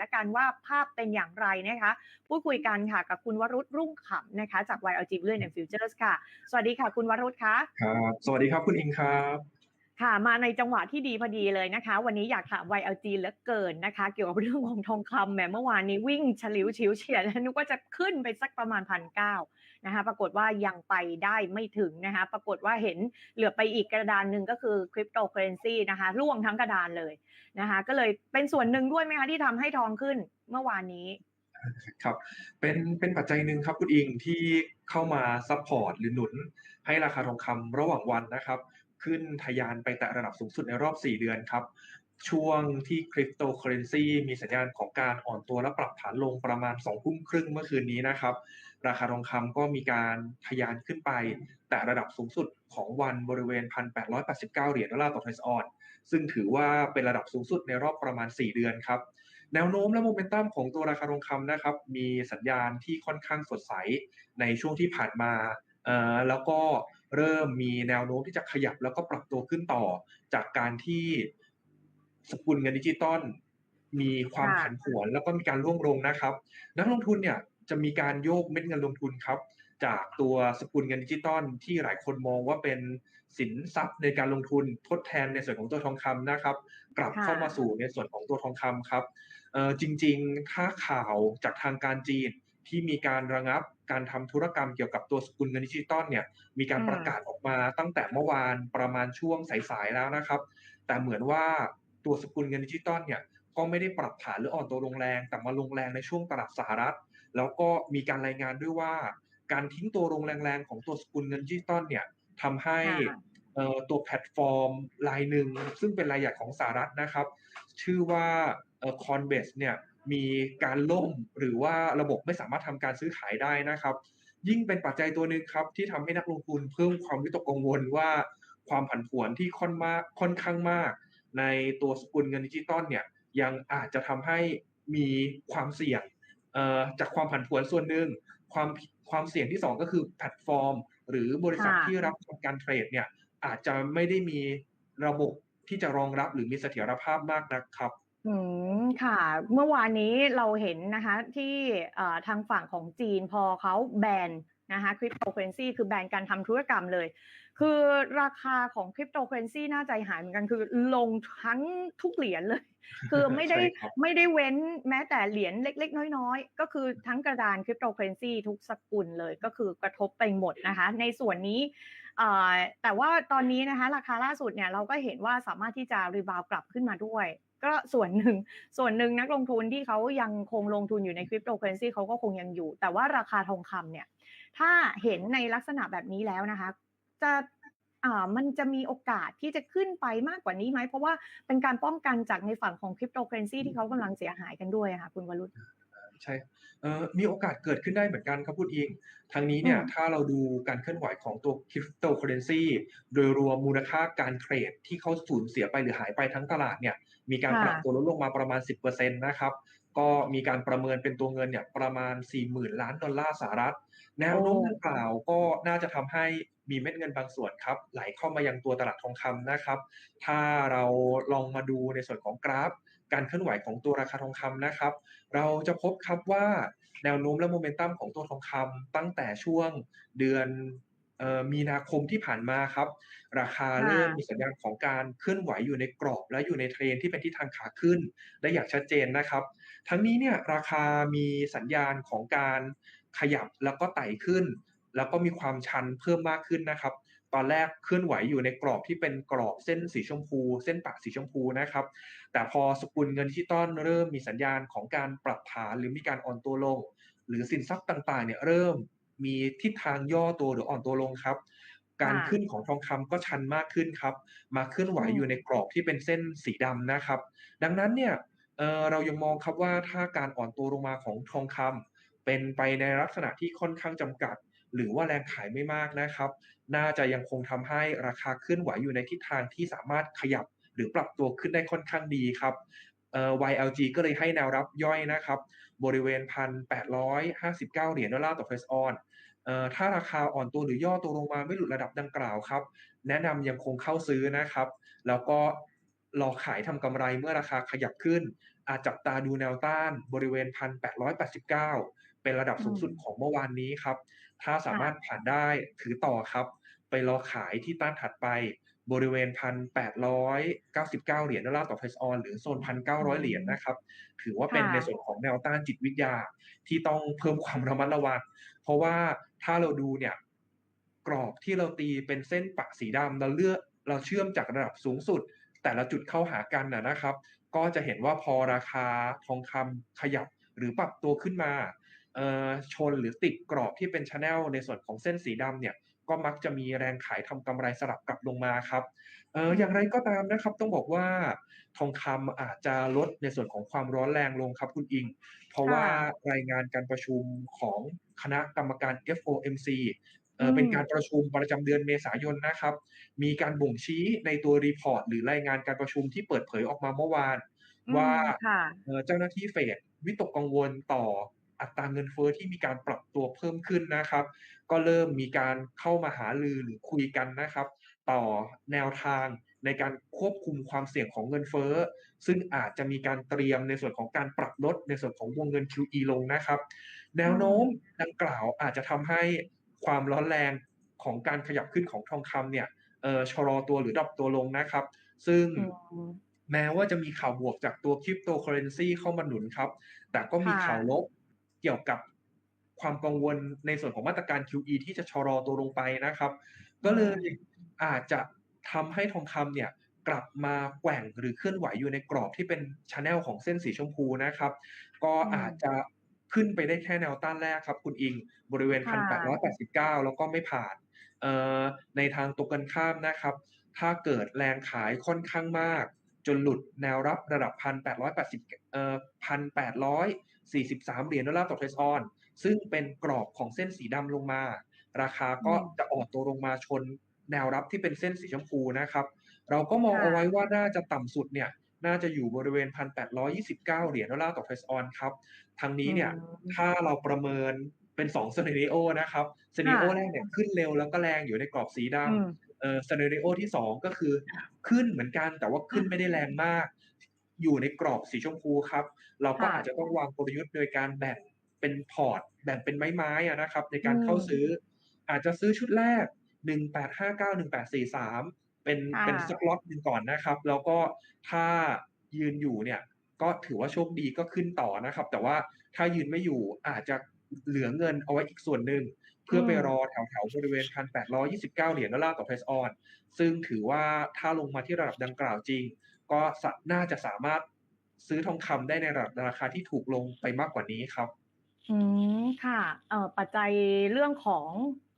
และกันว่าภาพเป็นอย่างไรนะคะพูดคุยกันค่ะกับคุณวรุษรุ่งขำนะคะ จาก YLG b u l l i o n and Futures ค่ะ สวัสดีค่ะ คุณวรุษคะครับสวัสดีครับคุณอิงครับค่ะมาในจังหวะที่ดีพอดีเลยนะคะ วันนี้อยากถาม YLG เหลือเกินนะคะ เกี่ยวกับเรื่องของทองคำแหมเมื่อวานนี้วิ่งฉลิวชิวเฉียดนึกว่าจะขึ้นไปสักประมาณพันเก้า นะคะปรากฏว่ายังไปได้ไม่ถึงนะคะปรากฏว่าเห็นเหลือไปอีกกระดานหนึ่งก็คือคริปโตเคอเรนซีนะคะร่วงทั้งกระดานเลยนะคะก็เลยเป็นส่วนหนึ่งด้วยไหมคะที่ทำให้ทองขึ้นเมื่อวานนี้ครับเป็นเป็นปัจจัยหนึ่งครับคุณอิงที่เข้ามาซัพพอร์ตหรือหนุนให้ราคาทองคำระหว่างวันนะครับ ขึ้นทะยานไปแตะระดับสูงสุดในรอบ 4 เดือนครับ ช่วงที่คริปโตเคอเรนซีมีสัญญาณของการอ่อนตัวและปรับฐานลงประมาณ2ทุ่มครึ่งเมื่อคืนนี้นะครับ ราคาทองคำก็มีการทะยานขึ้นไป แต่ระดับสูงสุดของวันบริเวณ 1,889 เหรียญดอลลาร์ต่อทรัสออนซึ่งถือว่าเป็นระดับสูงสุดในรอบประมาณ 4 เดือนครับแนวโน้มและโมเมนตัมของตัวราคาทองคำนะครับมีสัญญาณที่ค่อนข้างสดใสในช่วงที่ผ่านมาเอ่อแล้วก็เริ่มมีแนวโน้มที่จะขยับแล้วก็ปรับตัวขึ้นต่อ จากการที่สกุลเงินดิจิตอลมีความค่ะผันผวนแล้วก็มีการร่วงลงนะครับ นักลงทุนเนี่ย จะมีการโยกเม็ดเงินลงทุนครับ จากตัวสกุลเงินดิจิตอลที่หลายคนมองว่าเป็นสินทรัพย์ในการลงทุนทดแทนในส่วนของตัวทองคำนะครับ กลับค่ะเข้ามาสู่ในส่วนของตัวทองคำครับเอ่อจริงๆถ้าข่าวจากทางการจีนที่มีการระงับการทำธุรกรรมเกี่ยวกับตัวสกุลเงินดิจิตอลเนี่ยมีการอืมประกาศออกมาตั้งแต่เมื่อวานประมาณช่วงสายๆแล้วนะครับ แต่เหมือนว่าตัวสกุลเงินดิจิตอลเนี่ยก็ไม่ได้ปรับฐานหรืออ่อนตัวลงแรง แต่มาลงแรงในช่วงตลาดสหรัฐ แล้วก็มีการรายงานด้วยว่าการทิ้งตัวลงแรงๆของตัวสกุลเงินดิจิตอลเนี่ยทำให้ค่ะเอ่อตัวแพลตฟอร์มรายหนึ่งซึ่งเป็นรายใหญ่ของสหรัฐนะครับ ชื่อว่าเอ่อ Coinbase เนี่ยมีการล่มหรือว่าระบบไม่สามารถทำการซื้อขายได้นะครับ ยิ่งเป็นปัจจัยตัวหนึ่งครับ ที่ทำให้นักลงทุนเพิ่มความวิตกกังวลว่าความผันผวนที่ค่อนมากค่อนข้างมาก ในตัวสกุลเงินดิจิตอลเนี่ยยังอาจจะทำให้มีความเสี่ยงเอ่อ จากความผันผวนส่วนหนึ่งความความเสี่ยงที่สองก็คือแพลตฟอร์ม หรือบริษัทค่ะที่รับทำการเทรดเนี่ยอาจจะไม่ได้มีระบบที่จะรองรับหรือมีเสถียรภาพมากนักครับอืมค่ะ เมื่อวานนี้เราเห็นนะคะที่เอ่อทางฝั่งของจีนพอเขาแบน นะคะคริปโตเคอเรนซีคือแบนการทำธุรกรรมเลย คือราคาของคริปโตเคอเรนซีน่าใจหายเหมือนกันคือลงทั้งทุกเหรียญเลย คือไม่ได้ใช่ครับไม่ได้เว้นแม้แต่เหรียญเล็ก ๆ น้อย ๆ ก็คือทั้งกระดานคริปโตเคอเรนซีทุกสกุลเลยก็คือกระทบไปหมดนะคะ ในส่วนนี้เอ่อแต่ว่าตอนนี้นะคะราคาล่าสุดเนี่ยเราก็เห็นว่าสามารถที่จะรีบาวกลับขึ้นมาด้วยก็ส่วนหนึ่งส่วนหนึ่งนักลงทุนที่เขายังคงลงทุนอยู่ในคริปโตเคอเรนซีเขาก็คงยังอยู่ แต่ว่าราคาทองคำเนี่ย ถ้าเห็นในลักษณะแบบนี้แล้วนะคะ จะอ่ามันจะมีโอกาสที่จะขึ้นไปมากกว่านี้ไหม เพราะว่าเป็นการป้องกันจากในฝั่งของคริปโตเคอเรนซีที่เขากำลังเสียหายกันด้วยอะค่ะคุณวรุษใช่เอ่อมีโอกาสเกิดขึ้นได้เหมือนกันครับพูดอิงทางนี้เนี่ยอืมถ้าเราดูการเคลื่อนไหวของตัวคริปโตเคอเรนซีโดยรวมมูลค่าการเทรดที่เขาสูญเสียไปหรือหายไปทั้งตลาดเนี่ยมีการปรับตัวลดลงมาประมาณ 10%นะครับ ก็มีการประเมินเป็นตัวเงินเนี่ยประมาณ 40,000 ล้านดอลลาร์สหรัฐ แนวโน้มดังกล่าวก็น่าจะทำให้มีเม็ดเงินบางส่วนครับไหลเข้ามายังตัวตลาดทองคำนะครับ ถ้าเราลองมาดูในส่วนของกราฟ การเคลื่อนไหวของตัวราคาทองคำนะครับ เราจะพบครับว่าแนวโน้มและโมเมนตัมของตัวทองคำตั้งแต่ช่วงเดือน มีนาคมที่ผ่านมาครับ ราคาค่ะเริ่มมีสัญญาณของการเคลื่อนไหวอยู่ในกรอบและอยู่ในเทรนที่เป็นทิศทางขาขึ้น ได้อย่างชัดเจนนะครับ ทั้งนี้เนี่ยราคามีสัญญาณของการขยับแล้วก็ไต่ขึ้น แล้วก็มีความชันเพิ่มมากขึ้นนะครับ ตอนแรกเคลื่อนไหวอยู่ในกรอบที่เป็นกรอบเส้นสีชมพู เส้นปะสีชมพูนะครับ แต่พอสกุลเงินดิจิตอลเริ่มมีสัญญาณของการปรับฐานหรือมีการอ่อนตัวลง หรือสินทรัพย์ต่างๆเนี่ยเริ่ม มีทิศทางย่อตัวหรืออ่อนตัวลงครับ การค่ะขึ้นของทองคำก็ชันมากขึ้นครับ มาเคลื่อนไหวอืมอยู่ในกรอบที่เป็นเส้นสีดำนะครับ ดังนั้นเนี่ยเอ่อเรายังมองครับว่าถ้าการอ่อนตัวลงมาของทองคำเป็นไปในลักษณะที่ค่อนข้างจำกัด หรือว่าแรงขายไม่มากนะครับ น่าจะยังคงทำให้ราคาเคลื่อนไหวอยู่ในทิศทางที่สามารถขยับหรือปรับตัวขึ้นได้ค่อนข้างดีครับเอ่อ YLG ก็เลยให้แนวรับย่อยนะครับ บริเวณ 1,859 เหรียญดอลลาร์ต่อเฟสออนเอ่อ ถ้าราคาอ่อนตัวหรือย่อตัวลงมาไม่หลุดระดับดังกล่าวครับ แนะนำยังคงเข้าซื้อนะครับ แล้วก็รอขายทำกำไรเมื่อราคาขยับขึ้น อาจจับตาดูแนวต้านบริเวณ 1,889 เป็นระดับอืสูงสุดมของเมื่อวานนี้ครับ ถ้าสาค่ะมารถผ่านได้ถือต่อครับ ไปรอขายที่ต้านถัดไปบริเวณ 1,899 เหรียญดอลลาร์ต่อ Price On หรือโซนอื1,900 เหรียญมนะครับ ถือว่าคเป็น่ะในส่วนของแนวต้านจิตวิทยาที่ต้องเพิ่มความระมัดระวัง เพราะว่า ถ้าเราดูเนี่ยกรอบที่เราตีเป็นเส้นปะสีดำเราเลือกเราเชื่อมจากระดับสูงสุด แต่ละจุดเข้าหากันนะนะครับ ก็จะเห็นว่าพอราคาทองคำขยับหรือปรับตัวขึ้นมาชนหรือติดกรอบที่เป็นชแนลในส่วนของเส้นสีดำเนี่ย ก็มักจะมีแรงขายทำกำไรสลับกลับลงมาครับเอ่ออือย่างไรมก็ตามนะครับ ต้องบอกว่าทองคำอาจจะลดในส่วนของความร้อนแรงลงครับคุณอิง เพราะค่ว่าะรายงานการประชุมของคณะกรรมการ FOMC เอ่อือเป็นมการประชุมประจำเดือนเมษายนนะครับ มีการบ่งชี้ในตัว report หรือรายงานการประชุมที่เปิดเผยออกมาเมื่อวานอืว่ามค่ะเอ่อเจ้าหน้าที่เฟดวิตกกังวลต่ออัตราเงินเฟ้อที่มีการปรับตัวเพิ่มขึ้นนะครับ ก็เริ่มมีการเข้ามาหารือหรือคุยกันนะครับ ต่อแนวทางในการควบคุมความเสี่ยงของเงินเฟ้อ ซึ่งอาจจะมีการเตรียมในส่วนของการปรับลดในส่วนของวงเงิน QE ลงนะครับ แนอืวโน้มมดังกล่าวอาจจะทำให้ความร้อนแรงของการขยับขึ้นของทองคำเนี่ยเอ่อชะลอตัวหรือดร็อปตัวลงนะครับ ซึ่งอืมแม้ว่าจะมีข่าวบวกจากตัว Cryptocurrency เข้ามาหนุนครับ แต่ก็คมี่ข่าวะลบเกี่ยวกับ ความกังวลในส่วนของมาตรการ QE ที่จะชะลอตัวลงไปนะครับอืก็เลยมอาจจะทำให้ทองคำเนี่ยกลับมาแกว่งหรือเคลื่อนไหวอยู่ในกรอบที่เป็นแชนเนลของเส้นสีชมพูนะครับ ก็อือาจมจะขึ้นไปได้แค่แนวต้านแรกครับ คุณอิงบริเวณค่ะ1,889 แล้วก็ไม่ผ่านเอ่อในทางตรงกันข้ามนะครับ ถ้าเกิดแรงขายค่อนข้างมาก จนหลุดแนวรับระดับ 1,880เอ่อ1,843 เหรียญดอลลาร์ต่อ Price On ซึ่ งเป็นกรอบของเส้นสีดำลงมา ราคาอืก็มจะอ่อนตัวลงมาชนแนวรับที่เป็นเส้นสีชมพูนะครับ เราก็มองค่เอาไว้ะว่าน่าจะต่ำสุดเนี่ยน่าจะอยู่บริเวณ 1,829 เหรียญดอลลาร์ต่อ Price On ครับ ทางอืนี้เนี่ยมถ้าเราประเมินเป็น2 Scenario นะครับค่ Scenario ะแรกเนี่ยขึ้นเร็วแล้วก็แรงอยู่ในกรอบสีดอืมำเอ่อ Scenario ที่ 2 ก็คือขึ้นเหมือนกันแต่ว่าขึ้นไม่ได้แรงมาก อยู่ในกรอบสีชมพูครับ เราก็ค่ะอาจจะต้องวางกลยุทธ์โดยการแบ่ง เป็นพอร์ตแบ่งเป็นไม้ๆอะนะครับ ในอืการเข้าซื้อมอาจจะซื้อชุดแรก1859 1843เป็นค่เป็นสัะกล็อตหนึ่งก่อนนะครับ แล้วก็ถ้ายืนอยู่เนี่ย ก็ถือว่าโชคดีก็ขึ้นต่อนะครับ แต่ว่าถ้ายืนไม่อยู่อาจจะเหลือเงินเอาไว้อีกส่วนหนึ่ง เพื่อือไปมรอแถวๆบริเวณ1,829เหรียญดอลลาร์ต่อ Price On ซึ่งถือว่าถ้าลงมาที่ระดับดังกล่าวจริง ก็สะน่าจะสามารถซื้อทองคำได้ในระดับราคาที่ถูกลงไปมากกว่านี้ครับ อืม ค่ะ เอ่อ ปัจจัยเรื่องของ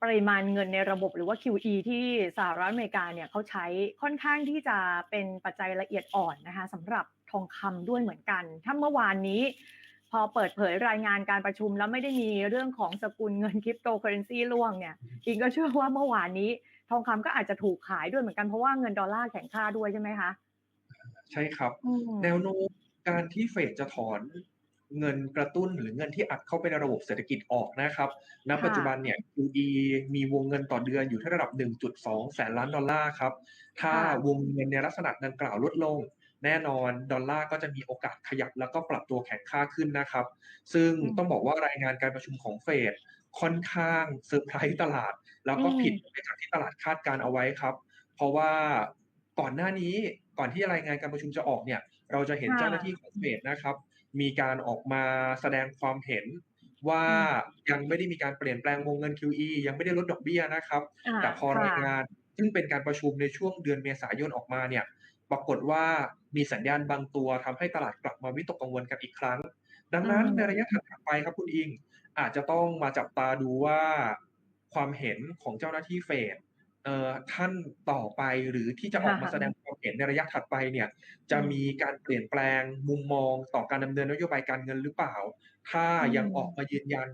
ปริมาณเงินในระบบหรือว่า QE ที่สหรัฐอเมริกาเนี่ยเขาใช้ค่อนข้างที่จะเป็นปัจจัยละเอียดอ่อนนะคะสำหรับทองคำด้วยเหมือนกัน ถ้าเมื่อวานนี้ พอเปิดเผยรายงานการประชุมแล้วไม่ได้มีเรื่องของสกุลเงิน Cryptocurrency ร่วงเนี่ยอิงก็เชื่อว่าเมื่อวานนี้ ทองคำก็อาจจะถูกขายด้วยเหมือนกันเพราะว่าเงินดอลลาร์แข็งค่าด้วยใช่ไหมคะ?ใช่ครับอืแนวมโน้มการที่เฟดจะถอน เงินกระตุ้นหรือเงินที่อัดเข้าไปในระบบเศรษฐกิจออกนะครับณคปั่จจุบัะนเนี่ย QE มีวงเงินต่อเดือนอยู่ที่ระดับ 1.2 แสนล้านดอลลาร์ครับ ถ้าค่ะวงเงินในลักษณะดังกล่าวลดลง แน่นอนดอลลาร์ก็จะมีโอกาสขยับแล้วก็ปรับตัวแข็งค่าขึ้นนะครับ ซึ่งอืต้องบอกมว่ารายงานการประชุมของเฟดค่อนข้างเซอร์ไพรส์ตลาด แล้วอืก็ผิดมไปจากที่ตลาดคาดการณ์เอาไว้ครับ เพราะว่าก่อนหน้านี้ก่อนที่รายงานการประชุมจะออกเนี่ย เราจะเห็นค่เจ้าหน้าที่ะของเฟดนะครับ มีการออกมาแสดงความเห็นว่าอืมยังไม่ได้มีการเปลี่ยนแปลงวงเงิน QE ยังไม่ได้ลดดอกเบี้ยนะครับอาแต่พอค่รายะงานซึ่งเป็นการประชุมในช่วงเดือนเมษายนออกมาเนี่ย ปรากฏว่ามีสัญญาณบางตัวทำให้ตลาดกลับมาวิตกกังวลกันอีกครั้ง ดังอืนั้นในมระยะถัดๆไปครับคุณอิง อาจจะต้องมาจับตาดูว่าความเห็นของเจ้าหน้าที่เฟดเอ่อ ท่านต่อไปหรือที่จะออกมาแสดงความเห็นในระยะถัดไปเนี่ยอืจะมมีการเปลี่ยนแปลงมุมมองต่อการดำเนินนโยบายการเงินหรือเปล่า ถ้าอืยังออกมมายืนยัน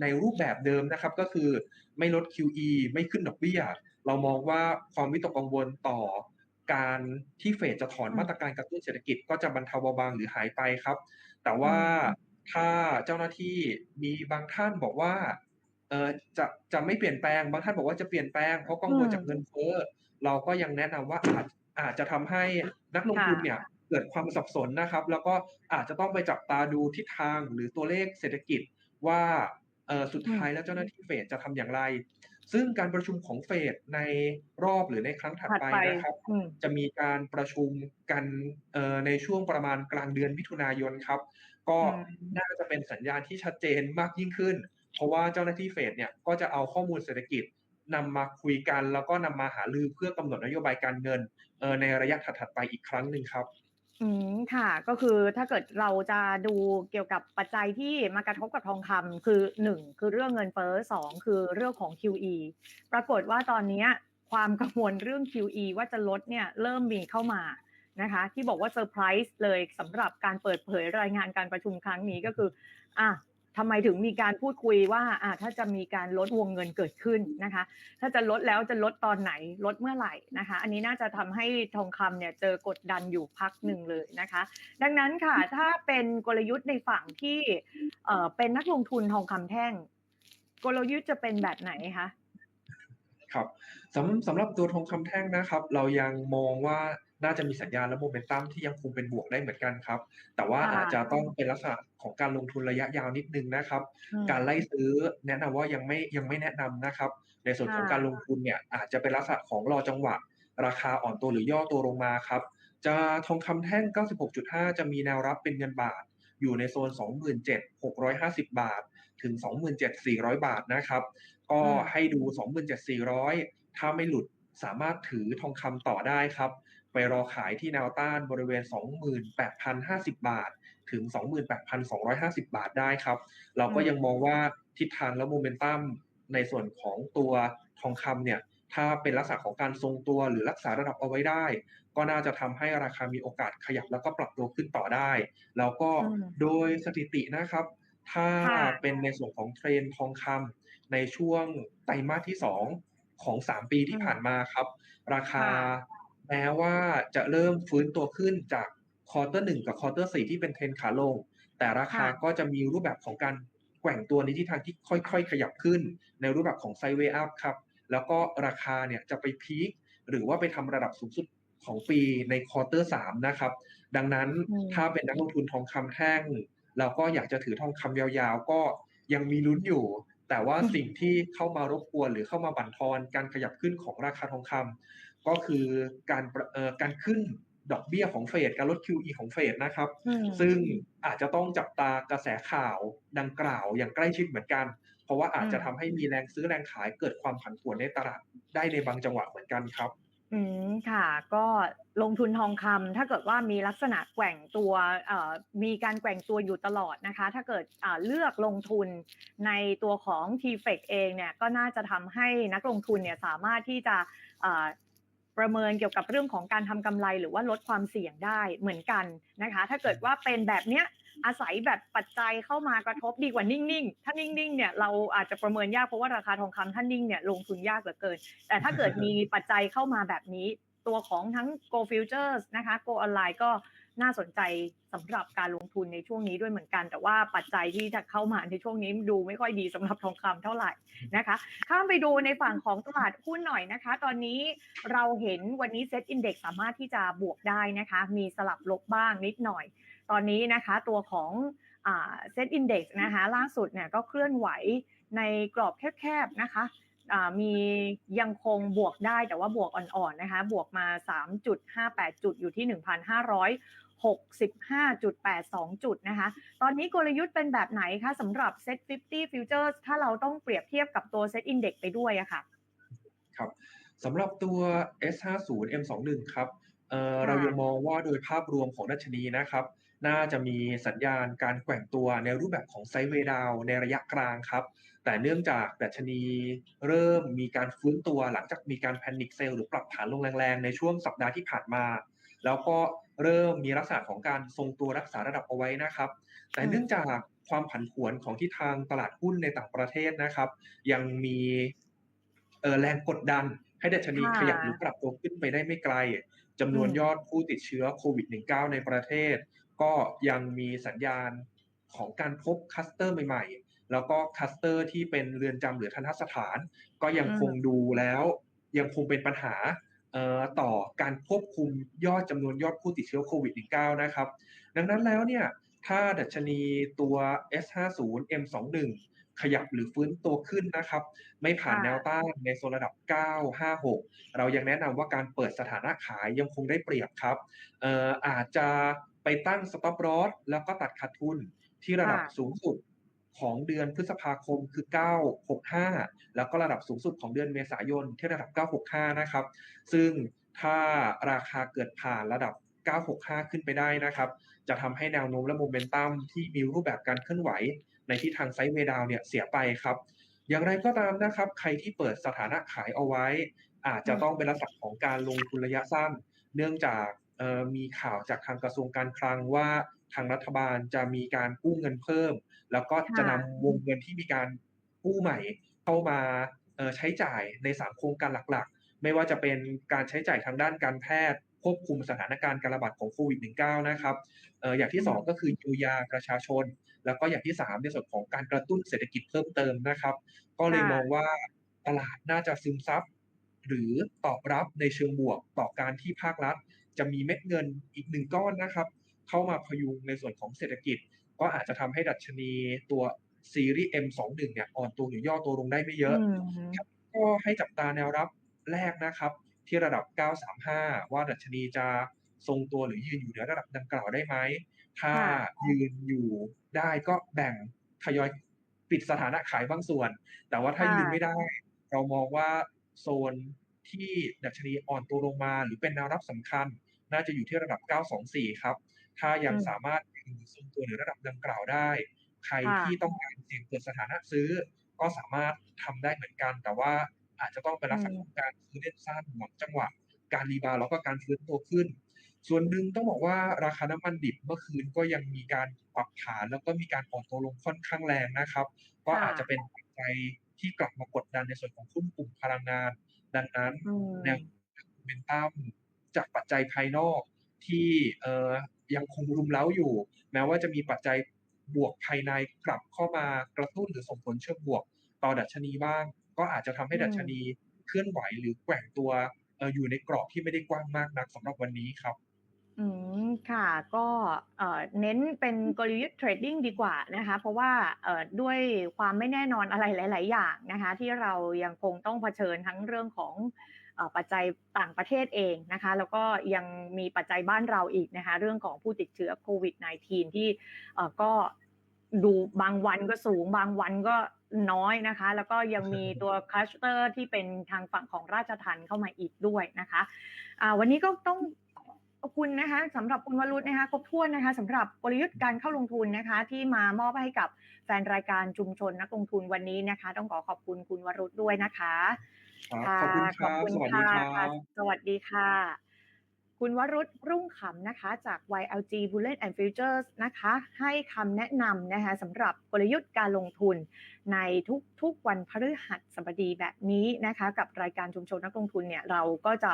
ในรูปแบบเดิมนะครับ ก็คือไม่ลด QE ไม่ขึ้นดอกเบี้ย เรามองว่าความวิตกกังวลต่อการที่เฟดจะถอนอืมามตรการกระตุ้นเศรษฐกิจก็จะบรรเทาเบาบางหรือหายไปครับ แต่อืว่ามถ้าเจ้าหน้าที่มีบางท่านบอกว่า เอ่อจะจะไม่เปลี่ยนแปลงบางท่านบอกว่าจะเปลี่ยนแปลงเพราะกัอืงวลจากมเงินเฟ้อเราก็ยังแนะนำว่าอาจอาจจะทำให้นักลงค่ะทุนเนี่ยเกิดความสับสนนะครับ แล้วก็อาจจะต้องไปจับตาดูทิศทางหรือตัวเลขเศรษฐกิจว่าเอ่อสุดอืท้ายมแล้วเจ้าหน้าที่เฟดจะทำอย่างไร ซึ่งการประชุมของเฟดในรอบหรือในครั้งถัดถัดไปไปนะครับอืมจะมีการประชุมกันเอ่อในช่วงประมาณกลางเดือนมิถุนายนครับ ก็อืมน่าจะเป็นสัญญาณที่ชัดเจนมากยิ่งขึ้น เพราะว่าเจ้าหน้าที่เฟดเนี่ยก็จะเอาข้อมูลเศรษฐกิจนำมาคุยกันแล้วก็นำมาหารือเพื่อกำหนดนโยบายการเงินเในระยะถัดๆไปอีกครั้งหนึ่งครับอืมค่ะก็คือถ้าเกิดเราจะดูเกี่ยวกับปัจจัยที่มากระทบกับทองคำคือหนึ่งคือเรื่องเงินเฟ้อสองคือเรื่องของ QE ปรากฏว่าตอนนี้ความกังวลเรื่อง QE ว่าจะลดเนี่ยเริ่มมีเข้ามานะคะที่บอกว่าเซอร์ไพรส์เลยสำหรับการเปิดเผยรายงานการประชุมครั้งนี้ก็คืออะ ทำไมถึงมีการพูดคุยว่าอะถ้าจะมีการลดวงเงินเกิดขึ้นนะคะ ถ้าจะลดแล้วจะลดตอนไหนลดเมื่อไหร่นะคะ อันนี้น่าจะทำให้ทองคำเนี่ยเจอกดดันอยู่พักหนึ่งเลยนะคะ ดังนั้นค่ะถ้าเป็นกลยุทธ์ในฝั่งที่เอ่อเป็นนักลงทุนทองคำแท่ง กลยุทธ์จะเป็นแบบไหนคะครับสำสำหรับตัวทองคำแท่งนะครับ เรายังมองว่า น่าจะมีสัญญาณและโมเมนตัมที่ยังคงเป็นบวกได้เหมือนกันครับ แต่ว่าค่ะอาจจะต้องเป็นลักษณะของการลงทุนระยะยาวนิดนึงนะครับอืมการไล่ซื้อแนะนำว่ายังไม่ยังไม่แนะนำนะครับ ในส่วนของค่ะการลงทุนเนี่ยอาจจะเป็นลักษณะของรอจังหวะ ราคาอ่อนตัวหรือย่อตัวลงมาครับ จะทองคำแท่ง 96.5 จะมีแนวรับเป็นเงินบาท อยู่ในโซน 27,650 บาท ถึง 27,400 บาทนะครับ ก็อืมให้ดู 27,400 ถ้าไม่หลุดสามารถถือทองคำต่อได้ครับ ไปรอขายที่แนวต้านบริเวณ 28,050 บาท ถึง 28,250 บาทได้ครับ เราก็อืมยังมองว่าทิศทางและโมเมนตัมในส่วนของตัวทองคำเนี่ยถ้าเป็นลักษณะของการทรงตัวหรือรักษาระดับเอาไว้ได้ ก็น่าจะทำให้ราคามีโอกาสขยับแล้วก็ปรับตัวขึ้นต่อได้ แล้วก็อืมโดยสถิตินะครับ ถ้าค่ะเป็นในส่วนของเทรนด์ทองคำในช่วงไตรมาสที่ 2 ของ 3 ปีที่ผ่านมาครับ ราคาค่ะ แม้ว่าจะเริ่มฟื้นตัวขึ้นจากควอเตอร์หนึ่งกับควอเตอร์สี่ที่เป็นเทรนด์ขาลง แต่ราคาค่ะก็จะมีรูปแบบของการแกว่งตัวในทิศทางที่ค่อยๆ ขยับขึ้น ในรูปแบบของไซด์เวย์อัพครับ แล้วก็ราคาเนี่ยจะไปพีคหรือว่าไปทำระดับสูงสุดของปีในควอเตอร์สามนะครับ ดังนั้นอืมถ้าเป็นนักลงทุนทองคำแท่ง เราก็อยากจะถือทองคำยาวๆ ก็ยังมีลุ้นอยู่ แต่ว่าอืมสิ่งที่เข้ามารบกวนหรือเข้ามาบั่นทอนการขยับขึ้นของราคาทองคำ ก็คือการประเอ่อการขึ้นดอกเบี้ยของเฟดการลด QE ของเฟดนะครับอืมซึ่งอาจจะต้องจับตากระแสข่าวดังกล่าวอย่างใกล้ชิดเหมือนกัน เพราะว่าอาจจะอืมทำให้มีแรงซื้อแรงขายเกิดความผันผวนในตลาดได้ในบางจังหวะเหมือนกันครับ อืมค่ะ ก็ลงทุนทองคำถ้าเกิดว่ามีลักษณะแกว่งตัวเอ่อมีการแกว่งตัวอยู่ตลอดนะคะ ถ้าเกิดอ่าเลือกลงทุนในตัวของ t f e c เองเนี่ยก็น่าจะทำให้นักลงทุนเนี่ยสามารถที่จะอ่า ประเมินเกี่ยวกับเรื่องของการทำกำไรหรือว่าลดความเสี่ยงได้เหมือนกันนะคะ ถ้าเกิดว่าเป็นแบบเนี้ยอาศัยแบบปัจจัยเข้ามากระทบดีกว่านิ่งๆ ถ้านิ่งๆเนี่ยเราอาจจะประเมินยากเพราะว่าราคาทองคำท่านิ่งเนี่ยลงทุนยากเหลือเกิน แต่ถ้าเกิดมีปัจจัยเข้ามาแบบนี้ ตัวของทั้ง Go Futures นะคะ Go Online ก็ น่าสนใจสำหรับการลงทุนในช่วงนี้ด้วยเหมือนกัน แต่ว่าปัจจัยที่จะเข้ามาในช่วงนี้ดูไม่ค่อยดีสำหรับทองคำเท่าไหร่นะคะ ข้ามไปดูในฝั่งของตลาดหุ้นหน่อยนะคะ ตอนนี้เราเห็นวันนี้ Set Index สามารถที่จะบวกได้นะคะ มีสลับลบบ้างนิดหน่อย ตอนนี้นะคะตัวของเซ็ตอินเด็กซ์นะคะล่าสุดเนี่ยก็เคลื่อนไหวในกรอบแคบๆนะคะมียังคงบวกได้แต่ว่าบวกอ่อนๆนะคะ บวกมา 3.58 จุดอยู่ที่ 1,565.82 จุดนะคะ ตอนนี้กลยุทธ์เป็นแบบไหนคะสำหรับ Set 50 Futures ถ้าเราต้องเปรียบเทียบกับตัว Set Index ไปด้วยอะค่ะ ครับสำหรับตัว S50 M21 ครับเอ่อค่ะเรายังมองว่าโดยภาพรวมของดัชนีนะครับ น่าจะมีสัญญาณการแกว่งตัวในรูปแบบของไซด์เวย์ดาวในระยะกลางครับ แต่เนื่องจากดัชนีเริ่มมีการฟื้นตัวหลังจากมีการแพนิคเซลหรือปรับฐานลงแรงๆ ในช่วงสัปดาห์ที่ผ่านมา แล้วก็เริ่มมีลักษณะของการทรงตัวรักษาระดับเอาไว้นะครับ แต่เนื่องจากความผันผวนของที่ทางตลาดหุ้นในต่างประเทศนะครับ ยังมีเอ่อแรงกดดัน ให้ดัชนีค่ะขยับหรือปรับตัวขึ้นไปได้ไม่ไกลจำนวนอืมยอดผู้ติดเชื้อโควิด -19 ในประเทศ ก็ยังมีสัญญาณของการพบคลัสเตอร์ใหม่ ๆ แล้วก็คลัสเตอร์ที่เป็นเรือนจำหรือทันทสถาน ก็ยังคงดูแล้วยังคงเป็นปัญหาเอ่อ ต่อการควบคุมยอดจำนวนยอดผู้ติดเชื้อโควิด -19 นะครับ ดังนั้นแล้วเนี่ยถ้าดัชนีตัว S50 M21 ขยับหรือฟื้นตัวขึ้นนะครับ ไม่ผ่านค่ะแนวต้านในโซนระดับ 956 เรายังแนะนำว่าการเปิดสถานะขายยังคงได้เปรียบครับเอ่ออาจจะไปตั้ง stop loss แล้วก็ตัดขาดทุนที่ระดับค่ะสูงสุด ของเดือนพฤษภาคมคือ 965 แล้วก็ระดับสูงสุดของเดือนเมษายนที่ระดับ 965 นะครับ ซึ่งถ้าราคาเกิดผ่านระดับ 965 ขึ้นไปได้นะครับ จะทำให้แนวโน้มและโมเมนตัมที่มีรูปแบบการเคลื่อนไหว ในทิศทางไซด์เวดาวเนี่ยเสียไปครับ อย่างไรก็ตามนะครับ ใครที่เปิดสถานะขายเอาไว้ อาจจะต้องเป็นลักษณะของการลงทุนระยะสั้น เนื่องจากมีข่าวจากทางกระทรวงการคลังว่าทางรัฐบาลจะมีการกู้เงินเพิ่ม แล้วก็จะนำวงเงินที่มีการกู้ใหม่เข้ามาเอ่อใช้จ่ายในสามโครงการหลักๆ ไม่ว่าจะเป็นการใช้จ่ายทางด้านการแพทย์ควบคุมสถานการณ์การระบาดของโควิด -19 นะครับเอ่ออย่างที่สองก็คือเยียวยาประชาชน แล้วก็อย่างที่สามในส่วนของการกระตุ้นเศรษฐกิจเพิ่มเติมนะครับ ก็เลยค่ะมองว่าตลาดน่าจะซึมซับหรือตอบรับในเชิงบวกต่อการที่ภาครัฐ จะมีเม็ดเงินอีกหนึ่งก้อนนะครับ เข้ามาพยุงในส่วนของเศรษฐกิจ ก็อาจจะทำให้ดัชนีตัวซีรีส์ M21 เนี่ยอ่อนตัวหรือย่อตัวลงได้ไม่เยอะอืมก็ให้จับตาแนวรับแรกนะครับ ที่ระดับ 935 ว่าดัชนีจะทรงตัวหรือยืนอยู่เหนือระดับดังกล่าวได้ไหม ถ้าค่ะยืนอยู่ได้ก็แบ่งทยอยปิดสถานะขายบางส่วน แต่ว่าถ้าค่ะยืนไม่ได้ เรามองว่าโซนที่ดัชนีอ่อนตัวลงมาหรือเป็นแนวรับสำคัญ น่าจะอยู่ที่ระดับ 924 ครับ ถ้ายังอืมสามารถ ยืนทรงตัวเหนือระดับดังกล่าวได้ ใครค่ะที่ต้องการเสี่ยงเปิดสถานะซื้อ ก็สามารถทำได้เหมือนกัน แต่ว่าอาจจะต้องเป็นลักษณะของการซื้อเล่นสั้นหวังจังหวะ การรีบาวด์แล้วก็การฟื้นตัวขึ้น ส่วนหนึ่งต้องบอกว่าราคาน้ำมันดิบเมื่อคืนก็ยังมีการปรับฐานแล้วก็มีการอ่อนตัวลงค่อนข้างแรงนะครับ ก็ค่ะอาจจะเป็นปัจจัยที่กลับมากดดันในส่วนของหุ้นกลุ่มพลังงาน ดังนั้นอืมแนวโมเมนตัมจากปัจจัยภายนอกที่เอ่อ ยังคงรุมเร้าอยู่ แม้ว่าจะมีปัจจัยบวกภายในกลับเข้ามากระตุ้นหรือส่งผลเชิงบวก ต่อดัชนีบ้าง ก็อาจจะทำให้อืมดัชนีเคลื่อนไหวหรือแกว่งตัวเอ่ออยู่ในกรอบที่ไม่ได้กว้างมากนักสำหรับวันนี้ครับอืมค่ะก็เอ่อเน้นเป็นกลยุทธ์เทรดดิ้งดีกว่านะคะเพราะว่าเอ่อด้วยความไม่แน่นอนอะไรหลาย ๆ อย่างนะคะที่เรายังคงต้องเผชิญทั้งเรื่องของเอ่อ ปัจจัยต่างประเทศเองนะคะ แล้วก็ยังมีปัจจัยบ้านเราอีกนะคะ เรื่องของผู้ติดเชื้อโควิด -19 ที่เอ่อก็ดูบางวันก็สูงบางวันก็น้อยนะคะ แล้วก็ยังมีตัวคลัสเตอร์ที่เป็นทางฝั่งของราชทันเข้ามาอีกด้วยนะคะอ่าวันนี้ก็ต้องขอบคุณนะคะสำหรับคุณวรุษนะคะครบถ้วนนะคะสำหรับกลยุทธ์การเข้าลงทุนนะคะ ที่มามอบให้กับแฟนรายการชุมชนนักลงทุนวันนี้นะคะ ต้องขอขอบคุณคุณวรุษด้วยนะคะ ครับขอบคุณครับ สวัสดีครัค่ะบสวัสดีค่ะ คุณวรุษรุ่งขำนะคะ จาก YLG Bullet and Futures นะคะ ให้คำแนะนำนะคะสำหรับกลยุทธ์การลงทุนในทุกๆวันพฤหัสบดีแบบนี้นะคะ กับรายการชุมชนนักลงทุนเนี่ยเราก็จะ